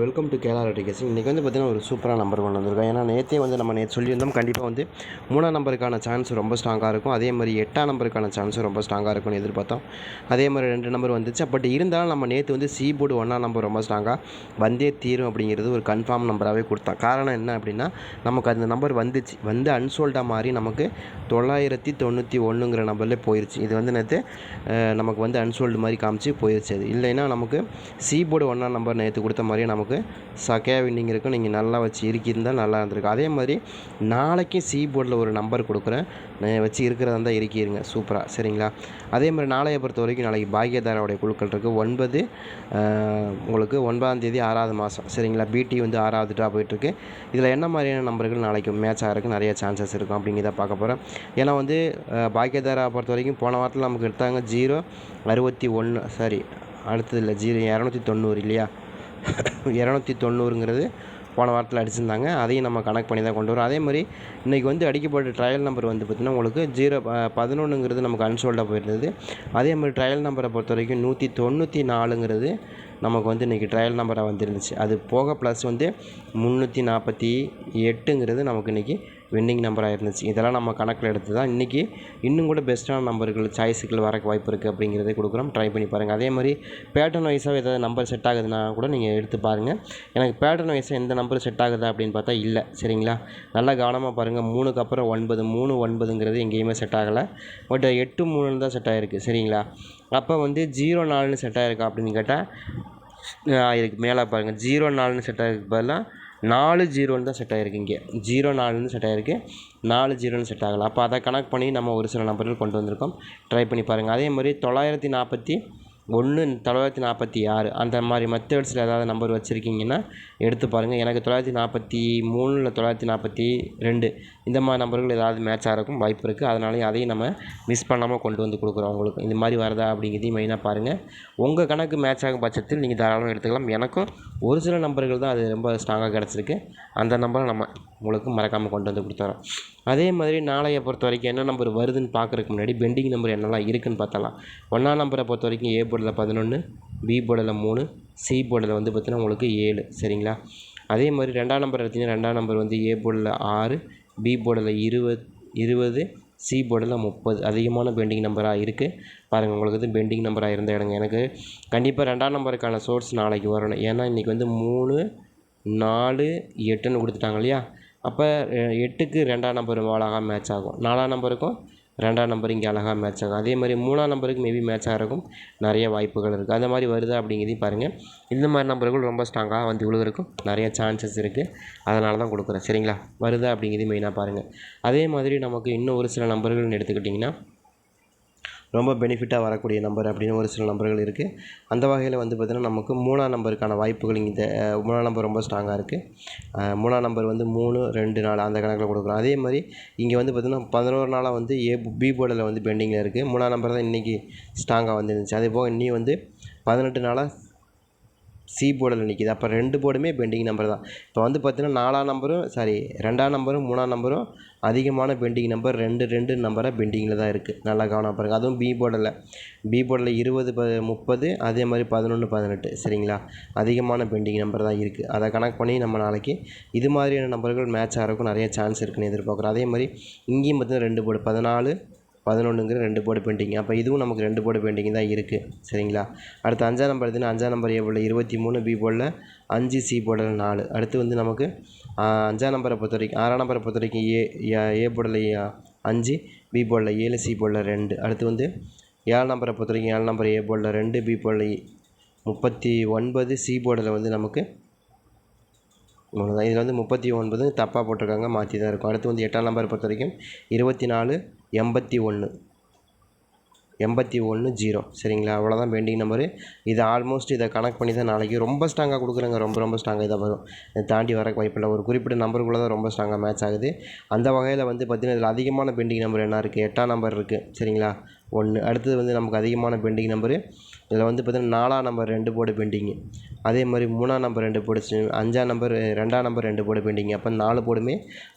Welcome to கேலா ரெட்டிகேஷன் இன்றைக்கி வந்து பார்த்திங்கன்னா ஒரு சூப்பராக நம்பர் கொண்டு வந்திருக்கோம். ஏன்னா நேற்றே வந்து நம்ம நேற்று சொல்லியிருந்தோம் கண்டிப்பாக வந்து மூணாம் நம்பருக்கான சான்ஸ் ரொம்ப ஸ்ட்ராங்காக இருக்கும். அதே மாதிரி எட்டாம் நம்பருக்கான சான்ஸும் ரொம்ப ஸ்ட்ராங்காக இருக்கும்னு எதிர்பார்த்தோம். அதே மாதிரி ரெண்டு நம்பர் வந்துச்சு. பட் இருந்தாலும் நம்ம நேற்று வந்து சி போர்டு ஒன்றாம் நம்பர் ரொம்ப ஸ்ட்ராங்காக வந்தே தீரும் அப்படிங்கிறது ஒரு கன்ஃபார்ம் நம்பராகவே கொடுத்தான் காரணம் என்ன அப்படின்னா நமக்கு அந்த நம்பர் வந்துச்சு. வந்து அன்சோல்டாக மாறி நமக்கு தொள்ளாயிரத்தி தொண்ணூற்றி ஒன்றுங்கிற நம்பரில் போயிடுச்சு இது வந்து நேற்று நமக்கு வந்து அன்சோல்டு மாதிரி காமிச்சு போயிடுச்சு அது. இல்லைன்னா நமக்கு சி போர்டு ஒன்றாம் நம்பர் நேற்று கொடுத்த மாதிரியே நமக்கு சக்கையா வின்னிங் இருக்கும். நீங்கள் நல்லா வச்சு இருக்கியிருந்தால் நல்லா இருந்திருக்கும். அதே மாதிரி நாளைக்கு சி போர்டில் ஒரு நம்பர் கொடுக்குறேன். நான் வச்சு இருக்கிறதா இருந்தால் இருக்கிருங்க. சூப்பராக சரிங்களா? அதே மாதிரி நாளைய பொறுத்த வரைக்கும் நாளைக்கு பாக்கியதாராவுடைய குழுக்கள் இருக்குது ஒன்பது உங்களுக்கு ஒன்பதாம் தேதி ஆறாவது மாதம் சரிங்களா? பிடி வந்து ஆறாவது ட்ரா போயிட்டுருக்கு. இதில் என்ன மாதிரியான நம்பர்கள் நாளைக்கு மேட்ச் ஆகிறதுக்கு நிறைய சான்சஸ் இருக்கும் அப்படிங்கிறத பார்க்க போகிறோம் ஏன்னா வந்து அஹ், பாக்யதாரா பொறுத்த வரைக்கும் போன வாரத்தில் நமக்கு எடுத்தாங்க ஜீரோ அறுபத்தி ஒன்று சாரி அடுத்தது இல்லை ஜீரோ இரநூத்தி தொண்ணூறு இல்லையா? இரநூத்தி தொண்ணூறுங்கிறது போன வாரத்தில் அடிச்சிருந்தாங்க. அதையும் நம்ம கணக்கு பண்ணி தான் கொண்டு வரோம். அதே மாதிரி இன்றைக்கி வந்து அடிக்கப்பட்ட ட்ரையல் நம்பர் வந்து பார்த்திங்கன்னா உங்களுக்கு ஜீரோ பதினொன்றுங்கிறது நமக்கு அன்சோல்டாக போயிருந்தது. அதே மாதிரி ட்ரையல் நம்பரை பொறுத்த வரைக்கும் நூற்றி தொண்ணூற்றி நாலுங்கிறது நமக்கு வந்து இன்றைக்கி ட்ரையல் நம்பராக வந்துருந்துச்சு. அது போக ப்ளஸ் வந்து முந்நூற்றி நாற்பத்தி எட்டுங்கிறது நமக்கு இன்றைக்கி வின்னிங் நம்பராக இருந்துச்சு இதெல்லாம் நம்ம கணக்கில் எடுத்து தான் இன்றைக்கி இன்னும் கூட பெஸ்ட்டான நம்பர்கள் சாய்ஸுகள் வரக்கு வாய்ப்பு இருக்குது அப்படிங்கிறத கொடுக்குறோம். ட்ரை பண்ணி பாருங்கள் அதே மாதிரி பேட்டர்ன் வைஸாக ஏதாவது நம்பர் செட் ஆகுதுன்னா கூட நீங்கள் எடுத்து பாருங்கள் எனக்கு பேட்டர்ன் வைஸாக எந்த நம்பர் செட் ஆகுதா அப்படின்னு பார்த்தா இல்லை. சரிங்களா? நல்லா கவனமாக பாருங்கள் மூணுக்கு அப்புறம் ஒன்பது மூணு ஒன்பதுங்கிறது எங்கேயுமே செட் ஆகலை. பட் எட்டு மூணுன்னு தான் செட் ஆகிருக்கு சரிங்களா? அப்போ வந்து ஜீரோ நாலுன்னு செட் ஆகிருக்கா அப்படின்னு கேட்டால் இதுக்கு மேலே பாருங்கள் ஜீரோ நாலுன்னு செட் ஆகிருக்கு பதிலாக நாலு ஜீரோன்னு தான் செட் ஆகிருக்கு இங்கே. ஜீரோ நாலுன்னு செட் ஆகிருக்கு. நாலு ஜீரோன்னு செட் ஆகலை அப்போ அதை கனெக்ட் பண்ணி நம்ம ஒரு சில நம்பர்கள் கொண்டு வந்திருக்கோம். ட்ரை பண்ணி பாருங்கள் அதே மாதிரி தொள்ளாயிரத்தி நாற்பத்தி ஒன்று தொள்ளாயிரத்தி நாற்பத்தி ஆறு. அந்த மாதிரி மெத்தட்ஸில் ஏதாவது நம்பர் வச்சுருக்கீங்கன்னா எடுத்து பாருங்கள் எனக்கு தொள்ளாயிரத்தி நாற்பத்தி மூணு இல்லை தொள்ளாயிரத்தி நாற்பத்தி ரெண்டு இந்த மாதிரி நம்பர்கள் ஏதாவது மேட்ச் ஆகிறக்கும் வாய்ப்பு இருக்குது அதனால அதையும் நம்ம மிஸ் பண்ணாமல் கொண்டு வந்து கொடுக்குறோம் உங்களுக்கு. இந்த மாதிரி வருதா அப்படிங்கிறதையும் மெயினாக பாருங்கள் உங்கள் கணக்கு மேட்ச் ஆகும் பட்சத்தில் நீங்கள் தாராளமாக எடுத்துக்கலாம். எனக்கும் ஒரு சில நம்பர்கள் தான் அது ரொம்ப ஸ்ட்ராங்காக கிடச்சிருக்கு. அந்த நம்பரை நம்ம உங்களுக்கு மறக்காமல் கொண்டு வந்து கொடுத்துறோம். அதே மாதிரி நாளைய பொறுத்த வரைக்கும் என்ன நம்பர் வருதுன்னு பார்க்குறதுக்கு முன்னாடி பெண்டிங் நம்பர் என்னெல்லாம் இருக்குன்னு பார்த்தலாம். ஒன்றாம் நம்பரை பொறுத்த வரைக்கும் ஏ போர்டில் பதினொன்று பி போர்டில் மூணு சி போர்டில் வந்து பார்த்தீங்கன்னா உங்களுக்கு ஏழு. சரிங்களா? அதே மாதிரி ரெண்டாம் நம்பர் எடுத்திங்கன்னா ரெண்டாம் நம்பர் வந்து ஏ போர்டில் ஆறு பி போர்டில் இருபது இருபது சி போர்டில் முப்பது. அதிகமான பெண்டிங் நம்பராக இருக்குது பாருங்கள் உங்களுக்கு வந்து பெண்டிங் நம்பராக இருந்த இடங்க. எனக்கு கண்டிப்பாக ரெண்டாம் நம்பருக்கான சோர்ஸ் நாளைக்கு வரணும். ஏன்னா இன்றைக்கி வந்து மூணு நாலு எட்டுன்னு கொடுத்துட்டாங்க இல்லையா? அப்போ எட்டுக்கு ரெண்டாம் நம்பர் அழகாக மேட்ச் ஆகும். நாலாம் நம்பருக்கும் ரெண்டாம் நம்பர் இங்கே அழகாக மேட்ச் ஆகும். அதே மாதிரி மூணாம் நம்பருக்கு மேபி மேட்ச் இருக்கும் நிறைய வாய்ப்புகள் இருக்குது அந்த மாதிரி வருதா அப்படிங்கிறதையும் பாருங்கள் இந்த மாதிரி நம்பர்கள் ரொம்ப ஸ்ட்ராங்காக வந்து விழுகிறதுக்கும் நிறைய சான்சஸ் இருக்குது அதனால தான் கொடுக்குறேன். சரிங்களா? வருதா அப்படிங்கிறதையும் மெயினாக பாருங்கள் அதே மாதிரி நமக்கு இன்னும் ஒரு சில நம்பர்கள்னு எடுத்துக்கிட்டிங்கன்னா ரொம்ப பெனிஃபிட்டாக வரக்கூடிய நம்பர் அப்படின்னு ஒரு சில நம்பர்கள் இருக்குது அந்த வகையில் வந்து பார்த்திங்கன்னா நமக்கு மூணாம் நம்பருக்கான வாய்ப்புகள் இந்த மூணாம் நம்பர் ரொம்ப ஸ்ட்ராங்காக இருக்குது மூணாம் நம்பர் வந்து மூணு ரெண்டு நாலு அந்த கணக்கில் கொடுக்குறோம். அதே மாதிரி இங்கே வந்து பார்த்திங்கன்னா பதினோரு நாளாக வந்து ஏ பி போர்டில் வந்து பெண்டிங்கில் இருக்குது மூணாம் நம்பர் தான் இன்றைக்கி ஸ்ட்ராங்காக வந்துருந்துச்சு. அதே போக இன்னி வந்து பதினெட்டு நாளாக சி போர்டில் நிற்கிது அப்போ ரெண்டு போர்டுமே பெண்டிங் நம்பர் தான். இப்போ வந்து பார்த்தீங்கன்னா நாலாம் நம்பரும் சாரி ரெண்டாம் நம்பரும் மூணாம் நம்பரும் அதிகமான பெண்டிங் நம்பர் ரெண்டு ரெண்டு நம்பராக பெண்டிங்கில் தான் இருக்குது நல்லா கவனம் பாருங்கள் அதுவும் பி போர்டில் பி போர்டில் இருபது ப முப்பது அதே மாதிரி பதினொன்று பதினெட்டு சரிங்களா? அதிகமான பெண்டிங் நம்பர் தான் இருக்குது அதை கணக்கு பண்ணி நம்ம நாளைக்கு இது மாதிரியான நம்பர்கள் மேட்ச் ஆகிறதுக்கும் நிறைய சான்ஸ் இருக்குன்னு எதிர்பார்க்குறோம். அதே மாதிரி இங்கேயும் பார்த்தீங்கன்னா ரெண்டு போர்டு பதினாலு பதினொன்றுங்கிற ரெண்டு போர்டு பெயிண்டிங் அப்போ இதுவும் நமக்கு ரெண்டு போர்டு பெயிண்டிங் தான் இருக்குது சரிங்களா? அடுத்து அஞ்சாம் நம்பர் எடுத்தீங்கன்னா அஞ்சாம் நம்பர் ஏ இருபத்தி மூணு பி போர்டில் அஞ்சு சி போர்டில் நாலு. அடுத்து வந்து நமக்கு அஞ்சாம் நம்பரை பொறுத்த வரைக்கும் ஆறாம் நம்பரை பொறுத்த வரைக்கும் ஏ ஏ- ஏ போர்டில் அஞ்சு பி போர்டில் ஏழு சி போர்டில் ரெண்டு. அடுத்து வந்து ஏழு நம்பரை பொறுத்த வரைக்கும் ஏழு நம்பர் ஏ போர்டில் ரெண்டு பி போர்டில் முப்பத்தி ஒன்பது சி போர்டில் வந்து நமக்கு இவ்வளோதான் இதில் வந்து முப்பத்தி ஒன்பது தப்பாக போட்டிருக்காங்க மாற்றி தான் இருக்கும். அடுத்து வந்து எட்டாம் நம்பர் பொறுத்த வரைக்கும் இருபத்தி நாலு எண்பத்தி ஒன்று எண்பத்தி ஒன்று ஜீரோ சரிங்களா? அவ்வளோதான் பெண்டிங் நம்பரு இது ஆல்மோஸ்ட் இதை கனெக்ட் பண்ணி தான் நாளைக்கு ரொம்ப ஸ்ட்ராங்காக கொடுக்குறாங்க. ரொம்ப ரொம்ப ஸ்ட்ராங்காக இதாக வரும். இதை தாண்டி வர வாய்ப்பில்லை ஒரு குறிப்பிட்ட நம்பருக்குள்ளே தான் ரொம்ப ஸ்ட்ராங்காக மேட்ச் ஆகுது. அந்த வகையில் வந்து பார்த்திங்கன்னா இதில் அதிகமான பெண்டிங் நம்பர் என்ன இருக்குது எட்டாம் நம்பர் இருக்குது சரிங்களா? ஒன்று. அடுத்தது வந்து நமக்கு அதிகமான பெண்டிங் நம்பரு இதில் வந்து பார்த்தீங்கன்னா நாலாம் நம்பர் ரெண்டு போர்டு பெண்டிங்கு அதே மாதிரி மூணாம் நம்பர் ரெண்டு போர்டு அஞ்சாம் நம்பர் ரெண்டாம் நம்பர் ரெண்டு போர்டு பெண்டிங் அப்போ நாலு போர்டுமே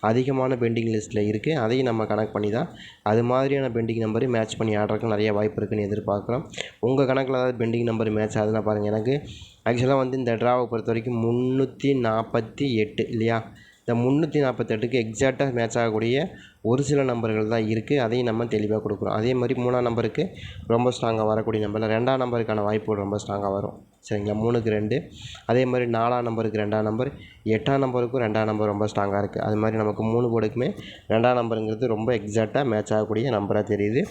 அதிகமான பெண்டிங் லிஸ்ட்டில் இருக்குது அதையும் நம்ம கணக்கு பண்ணி தான் அது மாதிரியான பெண்டிங் நம்பரு மேட்ச் பண்ணி ஆடுறதுக்கு நிறைய வாய்ப்பு இருக்குன்னு எதிர்பார்க்குறோம். உங்கள் கணக்கில் ஏதாவது பெண்டிங் நம்பர் மேட்ச் ஆகுதுன்னா பாருங்கள் எனக்கு ஆக்சுவலாக வந்து இந்த ட்ராவை பொறுத்த வரைக்கும் முந்நூற்றி நாற்பத்தி எட்டு இல்லையா? இந்த முந்நூற்றி நாற்பத்தெட்டுக்கு எக்ஸாக்டாக மேட்ச் ஆகக்கூடிய ஒரு சில நம்பர்கள் தான் இருக்குது அதையும் நம்ம தெளிவாக கொடுக்குறோம். அதே மாதிரி மூணாம் நம்பருக்கு ரொம்ப ஸ்ட்ராங்காக வரக்கூடிய நம்பரில் ரெண்டாம் நம்பருக்கான வாய்ப்புகள் ரொம்ப ஸ்ட்ராங்காக வரும். சரிங்களா? மூணுக்கு ரெண்டு. அதே மாதிரி நாலாம் நம்பருக்கு ரெண்டாம் நம்பர் எட்டாம் நம்பருக்கும் ரெண்டாம் நம்பர் ரொம்ப ஸ்ட்ராங்காக இருக்குது அது மாதிரி நமக்கு மூணு போர்டுக்குமே ரெண்டாம் நம்பருங்கிறது ரொம்ப எக்ஸாக்டாக மேட்ச் ஆகக்கூடிய நம்பராக தெரியுது.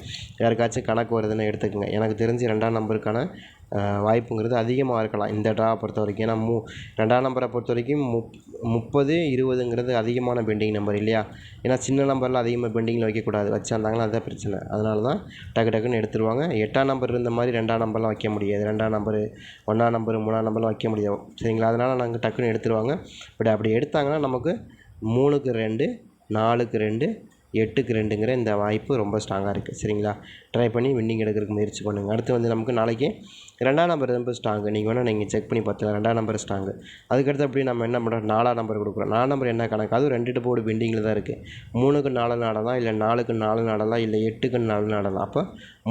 யாருக்காச்சும் கணக்கு வருதுன்னு எடுத்துக்கோங்க. எனக்கு தெரிஞ்சு ரெண்டாம் நம்பருக்கான வாய்ப்புங்கிறது அதிகமாக இருக்கலாம். இந்த ட்ராவை பொறுத்த வரைக்கும். ஏன்னா மூ ரெண்டாம் நம்பரை பொறுத்த வரைக்கும் முப் முப்பது இருபதுங்கிறது அதிகமான பெண்டிங் நம்பர் இல்லையா? ஏன்னா சின்ன நம்பரில் அதிகமாக பெண்டிங்கில் வைக்கக்கூடாது. வச்சிருந்தாங்கன்னா அதுதான் பிரச்சனை. அதனால தான் டக்கு டக்குன்னு எடுத்துருவாங்க. எட்டாம் நம்பர் இருந்த மாதிரி ரெண்டாம் நம்பர்லாம் வைக்க முடியாது. ரெண்டாம் நம்பரு ஒன்றாம் நம்பரு மூணாம் நம்பர்லாம் வைக்க முடியாது சரிங்களா? அதனால் நாங்கள் டக்குன்னு எடுத்துருவாங்க. பட் அப்படி எடுத்தாங்கன்னா நமக்கு மூணுக்கு ரெண்டு நாலுக்கு ரெண்டு எட்டுக்கு ரெண்டுங்கிற இந்த வாய்ப்பு ரொம்ப ஸ்ட்ராங்காக இருக்குது சரிங்களா? ட்ரை பண்ணி வின்னிங் எடுக்கிறதுக்கு முயற்சி பண்ணுங்கள் அடுத்து வந்து நமக்கு நாளைக்கு ரெண்டாம் நம்பர் ரொம்ப ஸ்ட்ராங்கு நீங்கள் வேணால் நீங்கள் செக் பண்ணி பார்த்துக்கலாம். ரெண்டாம் நம்பர் ஸ்ட்ராங்கு அதுக்கடுத்து அப்படி நம்ம என்ன பண்ணுறோம் நாலாம் நம்பர் கொடுக்குறோம். நாலாம் நம்பர் என்ன கணக்கு? அதுவும் ரெண்டு போர்டு பெண்டிங்கில் தான் இருக்குது மூணுக்கு நாலு நாடலாம் இல்லை நாலுக்கு நாலு நாடலாம் இல்லை எட்டுக்கு நாலு நாடலாம் அப்போ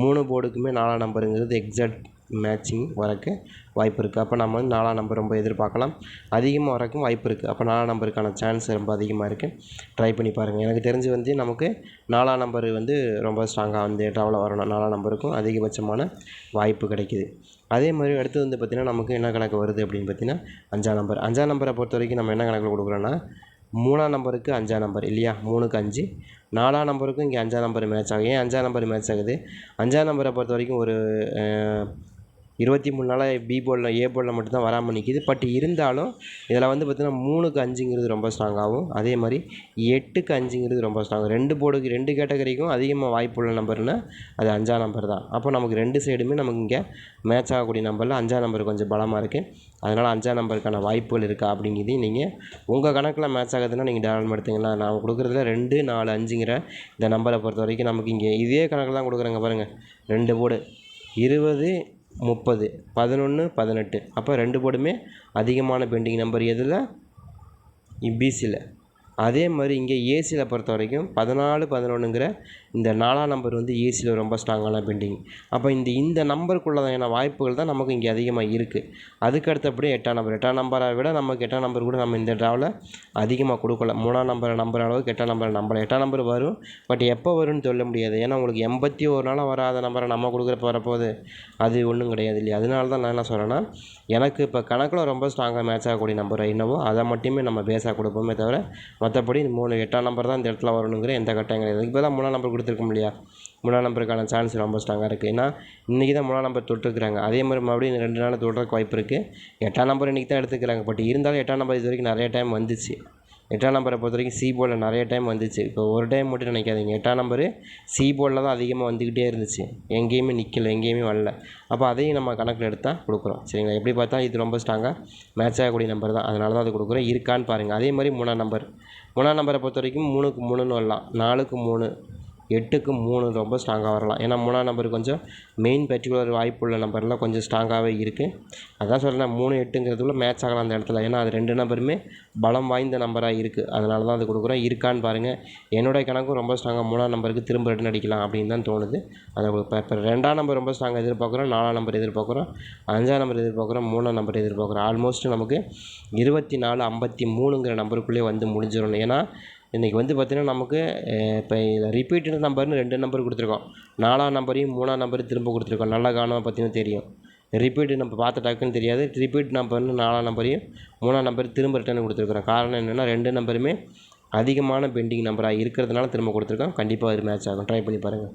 மூணு போர்டுக்குமே நாலாம் நம்பருங்கிறது எக்ஸாக்ட் மேட்சிங் வரக்கு வாய்ப்பு இருக்குது அப்போ நம்ம வந்து நாலாம் நம்பர் ரொம்ப எதிர்பார்க்கலாம். அதிகமாக வரக்கும் வாய்ப்பு இருக்குது அப்போ நாலாம் நம்பருக்கான சான்ஸ் ரொம்ப அதிகமாக இருக்குது ட்ரை பண்ணி பாருங்கள் எனக்கு தெரிஞ்சு வந்து நமக்கு நாலாம் நம்பர் வந்து ரொம்ப ஸ்ட்ராங்காக வந்து ட்ராவலில் வரணும். நாலாம் நம்பருக்கும் அதிகபட்சமான வாய்ப்பு கிடைக்கிது. அதே மாதிரி அடுத்து வந்து பார்த்திங்கன்னா நமக்கு என்ன கணக்கு வருது அப்படின்னு பார்த்தீங்கன்னா அஞ்சாம் நம்பர் அஞ்சாம் நம்பரை பொறுத்த வரைக்கும் நம்ம என்ன கணக்கில் கொடுக்குறோன்னா மூணாம் நம்பருக்கு அஞ்சாம் நம்பர் இல்லையா? மூணுக்கு அஞ்சு. நாலாம் நம்பருக்கும் இங்கே அஞ்சாம் நம்பர் மேட்ச் ஆகும் ஏன் அஞ்சாம் நம்பர் மேட்ச் ஆகுது? அஞ்சாம் நம்பரை பொறுத்த வரைக்கும் ஒரு இருபத்தி மூணு நாளாக பி போர்டில் ஏ போர்டில் மட்டும்தான் வராமல் நிற்கிது பட் இருந்தாலும் இதில் வந்து பார்த்திங்கன்னா மூணுக்கு அஞ்சுங்கிறது ரொம்ப ஸ்ட்ராங்காகவும் அதே மாதிரி எட்டுக்கு அஞ்சுங்கிறது ரொம்ப ஸ்ட்ராங் ரெண்டு போர்டுக்கு ரெண்டு கேட்டகரிக்கும் அதிகமாக வாய்ப்புள்ள நம்பர்னா அது அஞ்சாம் நம்பர் தான். அப்போ நமக்கு ரெண்டு சைடுமே நமக்கு இங்கே மேட்ச் ஆகக்கூடிய நம்பரில் அஞ்சாம் நம்பர் கொஞ்சம் பலமாக இருக்குது அதனால் அஞ்சாம் நம்பருக்கான வாய்ப்புகள் இருக்கா அப்படிங்கிறதையும் நீங்கள் உங்கள் கணக்கில் மேட்ச் ஆகுதுன்னா நீங்கள் டேவலப் எடுத்தீங்களா? நான் கொடுக்குறதுல ரெண்டு நாலு அஞ்சுங்கிற இந்த நம்பரை பொறுத்த வரைக்கும் நமக்கு இங்கே இதே கணக்கில் தான் கொடுக்குறேங்க பாருங்கள் ரெண்டு போர்டு இருபது முப்பது. பதினொன்று பதினெட்டு. அப்போ ரெண்டு போர்டுமே அதிகமான பெண்டிங் நம்பர் எதில்? பிசியில் அதே மாதிரி இங்கே ஏசியில் பொறுத்த வரைக்கும் பதினாலு பதினொன்றுங்கிற இந்த நாலாம் நம்பர் வந்து ஏசியில் ரொம்ப ஸ்ட்ராங்கான பெண்டிங் அப்போ இந்த இந்த நம்பருக்குள்ளதான வாய்ப்புகள் தான் நமக்கு இங்கே அதிகமாக இருக்குது அதுக்கு அடுத்தபடி எட்டாம் நம்பர் எட்டாம் நம்பரை விட நமக்கு எட்டாம் நம்பர் கூட நம்ம இந்த ட்ராவில் அதிகமாக கொடுக்கல. மூணாம் நம்பர் நம்பர் அளவுக்கு எட்டாம் நம்பர் நம்பர் எட்டாம் நம்பர் வரும். பட் எப்போ வரும்னு சொல்ல முடியாது. ஏன்னா உங்களுக்கு எண்பத்தி ஒரு நாளாக வராத நம்பரை நம்ம கொடுக்குறப்ப வரப்போகுது. அது ஒன்றும் கிடையாது இல்லையா? அதனால தான் நான் என்ன சொல்கிறேன்னா எனக்கு இப்போ கணக்கில் ரொம்ப ஸ்ட்ராங்காக மேட்ச் ஆகக்கூடிய நம்பர் என்னவோ அதை மட்டுமே நம்ம பேஸாக கொடுப்போமே தவிர மற்றபடி மூணு எட்டாம் நம்பர் தான் இந்த இடத்துல வரணுங்கிற எந்த கட்டாயம் கிடையாது. இப்போ தான் மூணாம் நம்பர் கொடுத்துருக்கோம் இல்லையா? மூணாம் நம்பருக்கான சான்ஸ் ரொம்ப ஸ்ட்ராங்காக இருக்குது ஏன்னா இன்றைக்கி தான் மூணாம் நம்பர் தொட்டுருக்குறாங்க. அதே மாதிரி மறுபடியும் ரெண்டு நாள் தொடுறதுக்கு வாய்ப்பு இருக்குது எட்டாம் நம்பர் இன்றைக்கி தான் எடுத்துக்கிறாங்க. பட் இருந்தாலும் எட்டாம் நம்பர் இது வரைக்கும் நிறைய டைம் வந்துச்சு. எட்டாம் நம்பரை பொறுத்த வரைக்கும் சி போலில் நிறைய டைம் வந்துச்சு. இப்போ ஒரு டைம் மட்டும் நினைக்காதீங்க. எட்டாம் நம்பரு சி போலில் தான் அதிகமாக வந்துக்கிட்டே இருந்துச்சு. எங்கேயுமே நிற்கல எங்கேயுமே வரல. அப்போ அதையும் நம்ம கணக்கில் எடுத்தால் கொடுக்குறோம். சரிங்களா? எப்படி பார்த்தா இது ரொம்ப ஸ்ட்ராங்காக மேட்ச் ஆகக்கூடிய நம்பர் தான். அதனால தான் அது கொடுக்குறோம். இருக்கான்னு பாருங்கள் அதே மாதிரி மூணாம் நம்பர் மூணாம் நம்பரை பொறுத்த வரைக்கும் மூணுக்கு மூணுன்னு வரலாம். நாலுக்கு மூணு. எட்டுக்கு மூணு ரொம்ப ஸ்ட்ராங்காக வரலாம். ஏன்னா மூணாம் நம்பர் கொஞ்சம் மெயின் பர்டிகுலர் வாய்ப்புள்ள நம்பர்லாம் கொஞ்சம் ஸ்ட்ராங்காகவே இருக்குது அதான் சொல்கிறேன் மூணு எட்டுங்கிறதுக்குள்ள மேட்ச் ஆகலாம் அந்த இடத்துல. ஏன்னா அது ரெண்டு நம்பருமே பலம் வாய்ந்த நம்பராக இருக்குது அதனால தான் அது கொடுக்குறோம். இருக்கான்னு பாருங்கள் என்னுடைய கணக்கும் ரொம்ப ஸ்ட்ராங்காக மூணாம் நம்பருக்கு திரும்ப ரிட்டன் அடிக்கலாம் அப்படின்னு தான் தோணுது. அதை இப்போ இப்போ ரெண்டாம் நம்பர் ரொம்ப ஸ்ட்ராங்காக எதிர்பார்க்குறோம். நாலாம் நம்பர் எதிர்பார்க்குறோம். அஞ்சாம் நம்பர் எதிர்பார்க்குறோம். மூணாம் நம்பர் எதிர்பார்க்குறோம். ஆல்மோஸ்ட் நமக்கு இருபத்தி நாலு ஐம்பத்தி மூணுங்கிற நம்பருக்குள்ளே வந்து முடிஞ்சிடணும். ஏன்னா இன்றைக்கி வந்து பார்த்திங்கன்னா நமக்கு இப்போ இதில் ரிப்பீட்டட் நம்பர்னு ரெண்டு நம்பர் கொடுத்துருக்கோம். நாலாம் நம்பரையும் மூணாம் நம்பரையும் திரும்ப கொடுத்துருக்கோம். நல்லா காணும் பார்த்தீங்கன்னா தெரியும். ரிப்பீட் நம்ம பார்த்த டக்குன்னு தெரியாது. ரிப்பீட் நம்பர்னு நாலாம் நம்பரையும் மூணாம் நம்பர் திரும்ப ரிட்டர்ன் கொடுத்துருக்குறோம். காரணம் என்னென்னா ரெண்டு நம்பருமே அதிகமான பெண்டிங் நம்பராக இருக்கிறதுனால திரும்ப கொடுத்துருக்கோம். கண்டிப்பாக அது மேட்ச் ஆகும். ட்ரை பண்ணி பாருங்கள்